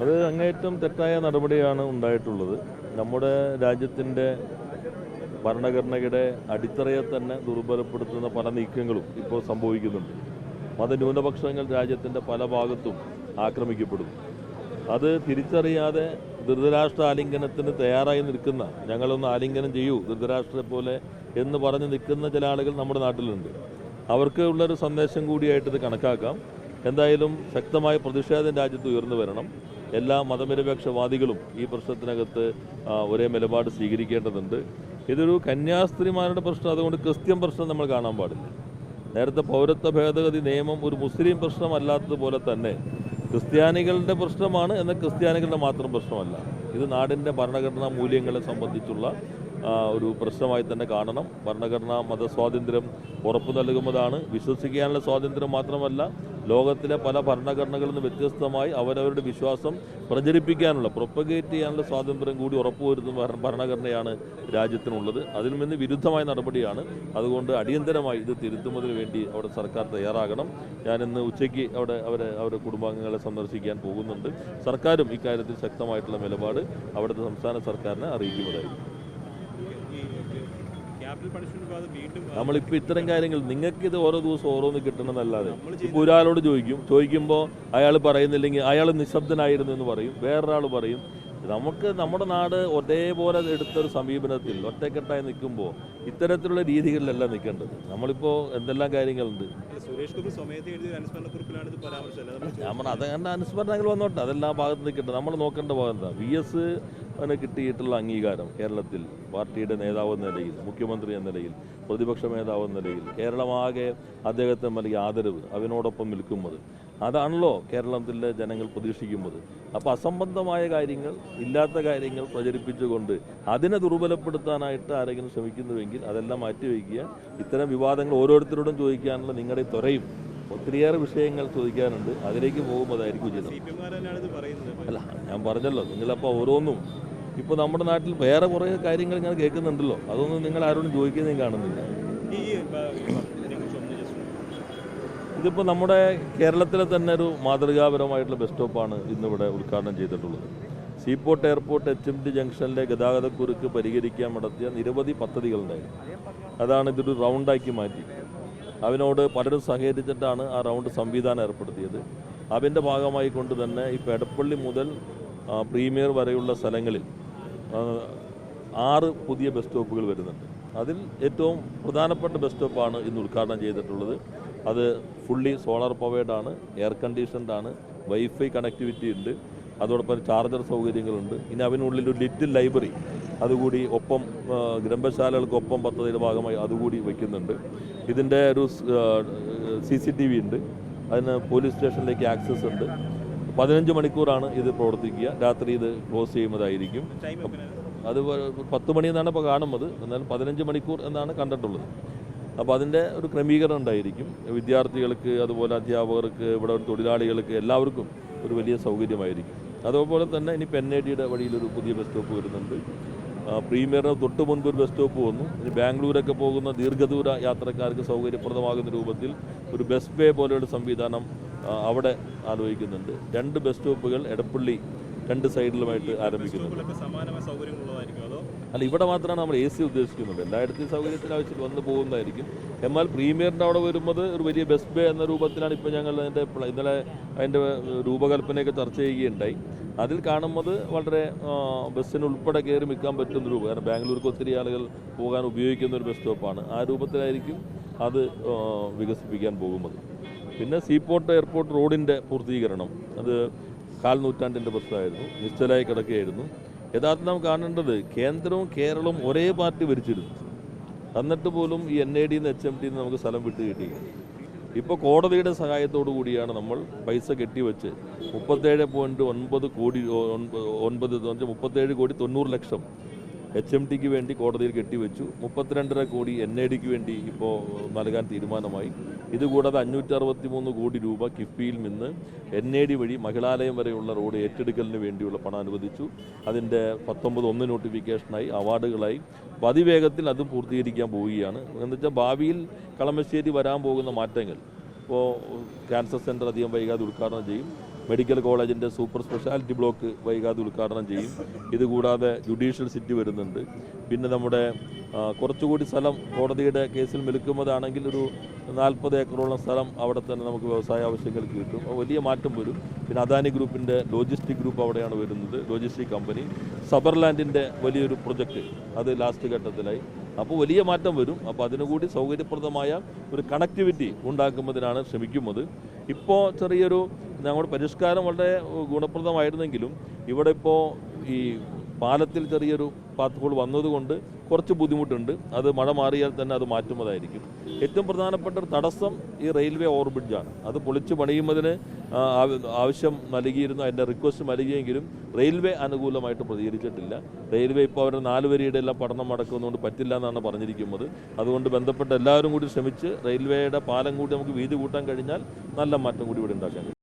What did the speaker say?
അത് അങ്ങേറ്റം തെറ്റായ നടപടിയാണ് ഉണ്ടായിട്ടുള്ളത്. നമ്മുടെ രാജ്യത്തിന്റെ ഭരണഘടനയുടെ അടിത്തറയെ തന്നെ ദുർബലപ്പെടുത്തുന്ന പല നീക്കങ്ങളും ഇപ്പോൾ സംഭവിക്കുന്നുണ്ട്. മതന്യൂനപക്ഷങ്ങൾ രാജ്യത്തിന്റെ പല ഭാഗത്തും ആക്രമിക്കപ്പെടുന്നു അത് തിരിച്ചറിയാതെ ധൃതരാഷ്ട്ര ആലിംഗനത്തിന് തയ്യാറായി നിൽക്കുന്ന ഞങ്ങളൊന്ന് ആലിംഗനം ചെയ്യൂ ധൃതരാഷ്ട്രയെ പോലെ എന്ന് പറഞ്ഞ് നിൽക്കുന്ന ചില ആളുകൾ നമ്മുടെ നാട്ടിലുണ്ട്. അവർക്ക് ഉള്ളൊരു സന്ദേശം കൂടിയായിട്ട് കണക്കാക്കാം. എന്തായാലും ശക്തമായ പ്രതിഷേധം രാജ്യത്ത് ഉയർന്നു വരണം. എല്ലാ മതനിരപേക്ഷവാദികളും ഈ പ്രശ്നത്തിനകത്ത് ഒരേ നിലപാട് സ്വീകരിക്കേണ്ടതുണ്ട്. ഇതൊരു കന്യാസ്ത്രീമാരുടെ പ്രശ്നം അതുകൊണ്ട് ക്രിസ്ത്യൻ പ്രശ്നം നമ്മൾ കാണാൻ പാടില്ല. നേരത്തെ പൗരത്വ ഭേദഗതി നിയമം ഒരു മുസ്ലിം പ്രശ്നമല്ലാത്തതുപോലെ തന്നെ ക്രിസ്ത്യാനികളുടെ പ്രശ്നമാണ് എന്ന ക്രിസ്ത്യാനികളുടെ മാത്രം പ്രശ്നമല്ല. ഇത് നാടിന്റെ ഭരണഘടനാ മൂല്യങ്ങളെ സംബന്ധിച്ചുള്ള ഒരു പ്രശ്നമായി തന്നെ കാണണം. ഭരണഘടനാ മതസ്വാതന്ത്ര്യം ഉറപ്പു നൽകുന്നതാണ്. വിശ്വസിക്കാനുള്ള സ്വാതന്ത്ര്യം മാത്രമല്ല ലോകത്തിലെ പല ഭരണഘടനകളിൽ നിന്ന് വ്യത്യസ്തമായി അവരവരുടെ വിശ്വാസം പ്രചരിപ്പിക്കാനുള്ള പ്രൊപ്പഗേറ്റ് ചെയ്യാനുള്ള സ്വാതന്ത്ര്യം കൂടി ഉറപ്പുവരുത്തുന്ന ഭര- ഭരണഘടനയാണ് രാജ്യത്തിനുള്ളത്. അതിൽ നിന്ന് വിരുദ്ധമായ നടപടിയാണ്. അതുകൊണ്ട് അടിയന്തരമായി ഇത് തിരുത്തുന്നതിന് വേണ്ടി അവിടെ സർക്കാർ തയ്യാറാകണം. ഞാൻ ഇന്ന് ഉച്ചയ്ക്ക് അവിടെ അവരെ അവരുടെ കുടുംബാംഗങ്ങളെ സന്ദർശിക്കാൻ പോകുന്നുണ്ട്. സർക്കാരും ഇക്കാര്യത്തിൽ ശക്തമായിട്ടുള്ള നിലപാട് അവിടുത്തെ സംസ്ഥാന സർക്കാരിനെ അറിയിക്കുന്നതായിരിക്കും. നമ്മളിപ്പോൾ ഇത്തരം കാര്യങ്ങൾ നിങ്ങൾക്ക് ഇത് ഓരോ ദിവസം ഓരോന്ന് കിട്ടണമെന്നല്ലാതെ ഇപ്പോൾ ഒരാളോട് ചോദിക്കും ചോദിക്കുമ്പോൾ അയാൾ പറയുന്നില്ലെങ്കിൽ അയാൾ നിശബ്ദനായിരുന്നു എന്ന് പറയും വേറൊരാൾ പറയും. നമുക്ക് നമ്മുടെ നാട് ഒരേപോലെ എടുത്തൊരു സമീപനത്തിൽ ഒറ്റക്കെട്ടായി നിൽക്കുമ്പോൾ ഇത്തരത്തിലുള്ള രീതികളിലല്ല നിൽക്കേണ്ടത്. നമ്മളിപ്പോൾ എന്തെല്ലാം കാര്യങ്ങളുണ്ട്? നമ്മൾ അതങ്ങനെ അനുസ്മരണങ്ങൾ വന്നോട്ടെ. അതെല്ലാം ഭാഗത്ത് നിൽക്കട്ടെ. നമ്മൾ നോക്കേണ്ട ഭാഗം എന്താ? വി എസ് അവന് കിട്ടിയിട്ടുള്ള അംഗീകാരം കേരളത്തിൽ പാർട്ടിയുടെ നേതാവ് എന്ന നിലയിൽ മുഖ്യമന്ത്രി എന്ന നിലയിൽ പ്രതിപക്ഷ നേതാവ് എന്ന നിലയിൽ കേരളമാകെ അദ്ദേഹത്തെ നൽകിയ ആദരവ് അവനോടൊപ്പം നിൽക്കുന്നത്. അതാണല്ലോ കേരളത്തിലെ ജനങ്ങൾ പ്രതീക്ഷിക്കുന്നത്. അപ്പോൾ അസംബന്ധമായ കാര്യങ്ങൾ ഇല്ലാത്ത കാര്യങ്ങൾ പ്രചരിപ്പിച്ചുകൊണ്ട് അതിനെ ദുർബലപ്പെടുത്താനായിട്ട് ആരെങ്കിലും ശ്രമിക്കുന്നുവെങ്കിൽ അതെല്ലാം മാറ്റിവെക്കുക. ഇത്തരം വിവാദങ്ങൾ ഓരോരുത്തരോടും ചോദിക്കാനുള്ള നിങ്ങളുടെ ത്വരയും ഒത്തിരിയേറെ വിഷയങ്ങൾ ചോദിക്കാനുണ്ട്. അതിലേക്ക് പോകുമ്പോൾ അതായിരിക്കും ഉചിതം. അല്ല ഞാൻ പറഞ്ഞല്ലോ നിങ്ങളപ്പോൾ ഓരോന്നും ഇപ്പോൾ നമ്മുടെ നാട്ടിൽ വേറെ കുറേ കാര്യങ്ങൾ ഞാൻ കേൾക്കുന്നുണ്ടല്ലോ. അതൊന്നും നിങ്ങൾ ആരോടും ചോദിക്കുന്നതും കാണുന്നില്ല. ഇതിപ്പോൾ നമ്മുടെ കേരളത്തിലെ തന്നെ ഒരു മാതൃകാപരമായിട്ടുള്ള ബസ് സ്റ്റോപ്പാണ് ഇന്നിവിടെ ഉദ്ഘാടനം ചെയ്തിട്ടുള്ളത്. Seaport airport H M T ജംഗ്ഷനിലെ ഗതാഗതക്കുരുക്ക് പരിഹരിക്കാൻ നടത്തിയ നിരവധി പദ്ധതികളുണ്ടായിരുന്നു അതാണ് ഇതൊരു റൗണ്ടാക്കി മാറ്റി. അവനോട് പലരും സഹകരിച്ചിട്ടാണ് ആ റൗണ്ട് സംവിധാനം ഏർപ്പെടുത്തിയത്. അതിന്റെ ഭാഗമായി കൊണ്ട് തന്നെ ഇപ്പോൾ എടപ്പള്ളി മുതൽ പ്രീമിയർ വരെയുള്ള സ്ഥലങ്ങളിൽ ആറ് പുതിയ ബസ് സ്റ്റോപ്പുകൾ വരുന്നുണ്ട്. അതിൽ ഏറ്റവും പ്രധാനപ്പെട്ട ബസ് സ്റ്റോപ്പാണ് ഇന്ന് ഉദ്ഘാടനം ചെയ്തിട്ടുള്ളത്. അത് ഫുള്ളി സോളാർ പവേഡ് ആണ് എയർ കണ്ടീഷൻഡ് ആണ് വൈഫൈ കണക്ടിവിറ്റി ഉണ്ട് അതോടൊപ്പം ചാർജർ സൗകര്യങ്ങളുണ്ട്. ഇനി അതിനുള്ളിൽ ഒരു ലിറ്റിൽ ലൈബ്രറി അതുകൂടി ഒപ്പം ഗ്രന്ഥശാലകൾക്കൊപ്പം പദ്ധതിയുടെ ഭാഗമായി അതുകൂടി വയ്ക്കുന്നുണ്ട്. ഇതിന്റെ ഒരു സി സി ടി വി ഉണ്ട് അതിന് പോലീസ് സ്റ്റേഷനിലേക്ക് ആക്സസ് ഉണ്ട്. പതിനഞ്ച് മണിക്കൂറാണ് ഇത് പ്രവർത്തിക്കുക. രാത്രി ഇത് ക്ലോസ് ചെയ്യുന്നതായിരിക്കും. അത് വ- പത്ത് മണി എന്നാണ് ഇപ്പോൾ കാണുന്നത്. എന്നാൽ പതിനഞ്ച് മണിക്കൂർ എന്നാണ് കണ്ടിട്ടുള്ളത്. അപ്പോൾ അതിന്റെ ഒരു ക്രമീകരണം ഉണ്ടായിരിക്കും. വിദ്യാർത്ഥികൾക്ക് അതുപോലെ അധ്യാപകർക്ക് ഇവിടെ തൊഴിലാളികൾക്ക് എല്ലാവർക്കും ഒരു വലിയ സൗകര്യമായിരിക്കും. അതുപോലെ തന്നെ ഇനി എൻ ഐ ഡിയുടെ വഴിയിലൊരു പുതിയ ബസ് സ്റ്റോപ്പ് വരുന്നുണ്ട്. പ്രീമിയറിന് തൊട്ട് മുൻപ് ഒരു ബസ് സ്റ്റോപ്പ് വന്നു. ഇനി ബാംഗ്ലൂരൊക്കെ പോകുന്ന ദീർഘദൂര യാത്രക്കാർക്ക് സൗകര്യപ്രദമാകുന്ന രൂപത്തിൽ ഒരു ബസ് പേ പോലെയുള്ള സംവിധാനം അവിടെ ആലോചിക്കുന്നുണ്ട്. രണ്ട് ബസ് സ്റ്റോപ്പുകൾ എടപ്പള്ളി രണ്ട് സൈഡിലുമായിട്ട് ആരംഭിക്കുന്നുണ്ട്. അല്ല ഇവിടെ മാത്രമാണ് നമ്മൾ എ സി ഉദ്ദേശിക്കുന്നത്. എല്ലായിടത്തും സൗകര്യത്തിന് ആവശ്യത്തിൽ വന്ന് പോകുന്നതായിരിക്കും. എന്നാൽ പ്രീമിയറിന്റെ അവിടെ വരുമ്പോൾ ഒരു വലിയ ബസ് ബേ എന്ന രൂപത്തിലാണ് ഇപ്പോൾ ഞങ്ങൾ അതിന്റെ ഇന്നലെ അതിന്റെ രൂപകൽപ്പനയൊക്കെ ചർച്ച ചെയ്യുകയുണ്ടായി. അതിൽ കാണുന്നത് വളരെ ബസ്സിന് ഉൾപ്പെടെ കയറി നിൽക്കാൻ പറ്റുന്ന രൂപം. കാരണം ബാംഗ്ലൂർക്ക് ഒത്തിരി ആളുകൾ പോകാൻ ഉപയോഗിക്കുന്ന ഒരു ബസ് സ്റ്റോപ്പാണ് ആ രൂപത്തിലായിരിക്കും അത് വികസിപ്പിക്കാൻ പോകുന്നത്. പിന്നെ സീപോർട്ട് എയർപോർട്ട് റോഡിന്റെ പൂർത്തീകരണം. അത് കാൽ നൂറ്റാണ്ടിന്റെ പ്രശ്നമായിരുന്നു. നിശ്ചലായി കിടക്കുകയായിരുന്നു. യഥാർത്ഥം നാം കാണേണ്ടത് കേന്ദ്രവും കേരളവും ഒരേ പാർട്ടി ഭരിച്ചിരുന്നു. എന്നിട്ട് പോലും ഈ എൻ ഐ ഡിന്ന് എച്ച് എം ടിന്ന് നമുക്ക് സ്ഥലം വിട്ട് കിട്ടി ഇപ്പോൾ കോടതിയുടെ സഹായത്തോടു കൂടിയാണ് നമ്മൾ പൈസ കെട്ടിവെച്ച് മുപ്പത്തേഴ് പോയിന്റ് ഒൻപത് കോടി ഒൻപത് മുപ്പത്തേഴ് കോടി തൊണ്ണൂറ് ലക്ഷം എച്ച് എം ടിക്ക് വേണ്ടി കോടതിയിൽ കെട്ടിവെച്ചു. മുപ്പത്തിരണ്ടര കോടി എൻ ഐ ഡിക്ക് വേണ്ടി ഇപ്പോൾ നൽകാൻ തീരുമാനമായി. ഇതുകൂടാതെ അഞ്ഞൂറ്റി അറുപത്തി മൂന്ന് കോടി രൂപ കിഫ്ബിയിൽ നിന്ന് എൻ ഐ ഡി വഴി മഹിളാലയം വരെയുള്ള റോഡ് ഏറ്റെടുക്കലിന് വേണ്ടിയുള്ള പണം അനുവദിച്ചു. അതിന്റെ പത്തൊമ്പത് ഒന്ന് നോട്ടിഫിക്കേഷനായി അവാർഡുകളായി. അതിവേഗത്തിൽ അത് പൂർത്തീകരിക്കാൻ പോവുകയാണ്. എന്ന് വെച്ചാൽ ഭാവിയിൽ കളമശ്ശേരി വരാൻ പോകുന്ന മാറ്റങ്ങൾ. ഇപ്പോൾ ക്യാൻസർ സെന്റർ അധികം വൈകാതെ ഉദ്ഘാടനം ചെയ്യും. മെഡിക്കൽ കോളേജിന്റെ സൂപ്പർ സ്പെഷ്യാലിറ്റി ബ്ലോക്ക് വൈകാതെ ഉദ്ഘാടനം ചെയ്യും. ഇതുകൂടാതെ ജുഡീഷ്യൽ സിറ്റി വരുന്നുണ്ട്. പിന്നെ നമ്മുടെ കുറച്ചുകൂടി സ്ഥലം കോടതിയുടെ കേസിൽ മെലുക്കുന്നതാണെങ്കിൽ ഒരു നാൽപ്പത് ഏക്കറോളം സ്ഥലം അവിടെ തന്നെ നമുക്ക് വ്യവസായ ആവശ്യങ്ങൾക്ക് കിട്ടും. വലിയ മാറ്റം വരും. പിന്നെ അദാനി ഗ്രൂപ്പിന്റെ ലോജിസ്റ്റിക് ഗ്രൂപ്പ് അവിടെയാണ് വരുന്നത് ലോജിസ്റ്റിക് കമ്പനി. സബർലാൻഡിന്റെ വലിയൊരു പ്രൊജക്റ്റ് അത് ലാസ്റ്റ് ഘട്ടത്തിലായി. അപ്പോൾ വലിയ മാറ്റം വരും. അപ്പോൾ അതിനുകൂടി സൗകര്യപ്രദമായ ഒരു കണക്ടിവിറ്റി ഉണ്ടാക്കുന്നതിനാണ് ശ്രമിക്കുന്നത്. ഇപ്പോൾ ചെറിയൊരു ഞങ്ങളുടെ പരിഷ്കാരം വളരെ ഗുണപ്രദമായിരുന്നെങ്കിലും ഇവിടെ ഇപ്പോൾ ഈ പാലത്തിൽ ചെറിയൊരു പാത്ത് ഹോൾ വന്നതുകൊണ്ട് കുറച്ച് ബുദ്ധിമുട്ടുണ്ട്. അത് മഴ മാറിയാൽ തന്നെ അത് മാറ്റുന്നതായിരിക്കും. ഏറ്റവും പ്രധാനപ്പെട്ട ഒരു തടസ്സം ഈ റെയിൽവേ ഓവർബ്രിഡ്ജാണ് അത് പൊളിച്ച് പണിയുന്നതിന് ആവശ്യം നൽകിയിരുന്നു അതിന്റെ റിക്വസ്റ്റ് നൽകിയെങ്കിലും റെയിൽവേ അനുകൂലമായിട്ട് പ്രതികരിച്ചിട്ടില്ല. റെയിൽവേ ഇപ്പോൾ അവരുടെ നാല് വരിയുടെ എല്ലാം പഠനം നടക്കുന്നതുകൊണ്ട് പറ്റില്ല എന്നാണ് പറഞ്ഞിരിക്കുന്നത്. അതുകൊണ്ട് ബന്ധപ്പെട്ട എല്ലാവരും കൂടി ശ്രമിച്ച് റെയിൽവേയുടെ പാലം കൂടി നമുക്ക് വീതി കൂട്ടാൻ കഴിഞ്ഞാൽ നല്ല മാറ്റം കൂടി ഇവിടെ ഉണ്ടാക്കാൻ കഴിയും.